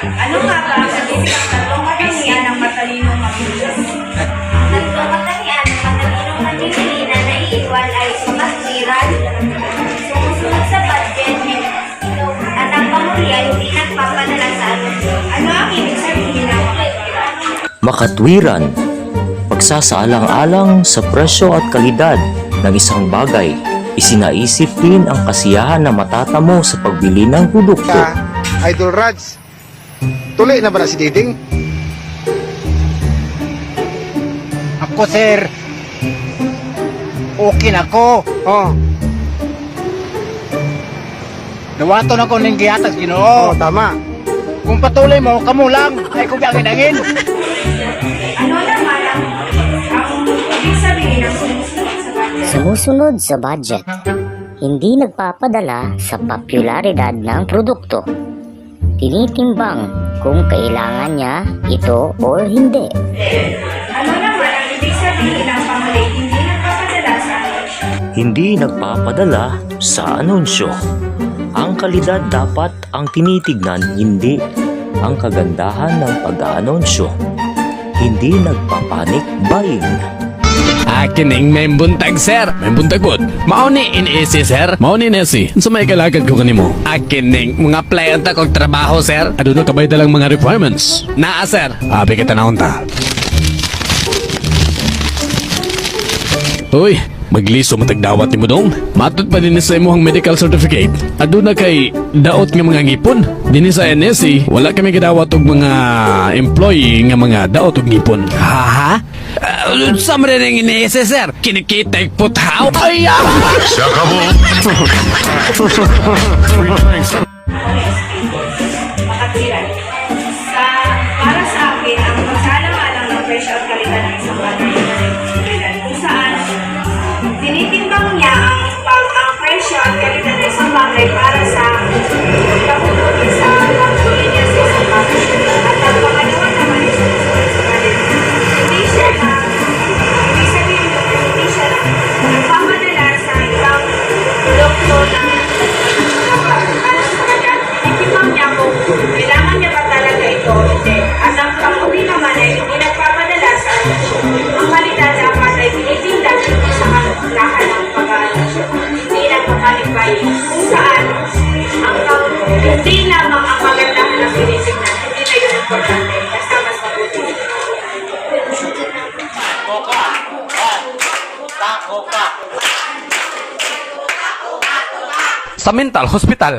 Ano nga ba ang ng tatlong katangian ng matalinong magulang? Tatlong katangian ng matalinong mamimili na naiiwan ay sumaswiran, sumusunod sa budget, at ang pamuli ay hindi nagpapadala sa anunsyo. Ano ang ibig sabihin ng makatwiran? Pagsasaalang-alang sa presyo at kalidad ng isang bagay. Isinaisip din ang kasiyahan na matatamo sa pagbili ng produkto. Idol Rads. Tuloy na ba na si Diding? Ako, sir. Okay na ko. Oo, Nawato na ko ng gihatag oh, ginoo. tama. Kung patuloy mo, kamo lang. Ay kung angin-angin. Ano naman ang, ang ibig sabihin ng sumusunod sa budget? Sumusunod sa budget. Hindi nagpapadala sa popularidad ng produkto. Tinitimbang kung kailangan niya ito o hindi. Ano naman ang ibig sabihin ng pamuli hindi nagpapadala sa anunsyo? Hindi nagpapadala sa anunsyo. Ang kalidad dapat ang tinitignan, hindi ang kagandahan ng pag-aanunsyo. Hindi nagpapanik buying. Akin may buntag sir. May buntag pod. Mauni in AC sir. Mauni in AC. Sa may kalagad ko kanimo. Akin mga client akong trabaho sir. Aduna kabay dalang mga requirements. Naa sir. Abi kita na unta. Uy, magliso matagdawat ni mo dong. Matod pa din sa imuhang medical certificate. Aduna kay daot nga mga ngipon. Dinhi sa NSC, wala kami gidawat og mga employee nga mga daot og ngipon. Ha ha? Sa mga rin ng sir, kinikita yung puthaw. Ay! Makatwiran. Sa, para sa akin, ang pagsaalang-alang ng presyo at kalidad ng isang bagay tinitimbang niya ang, ang presyo at kalidad ng isang hindi lamang ang magandahan ng tinitingnan. Hindi na yun importante. Basta mas mabuti. Sa mental hospital,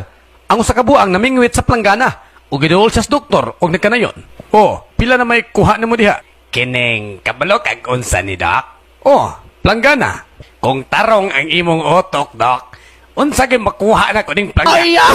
ang usa ka buang namingwit sa planggana ug giduol siya sa doktor ug nagkanayon. Oh, pila na may kuha nimo diha? Kining kabalo kag unsa ni doc? Oh, planggana. Kung tarong ang imong otok, doc, unsa gyud makuha na ko ning planggana? Ay, ah!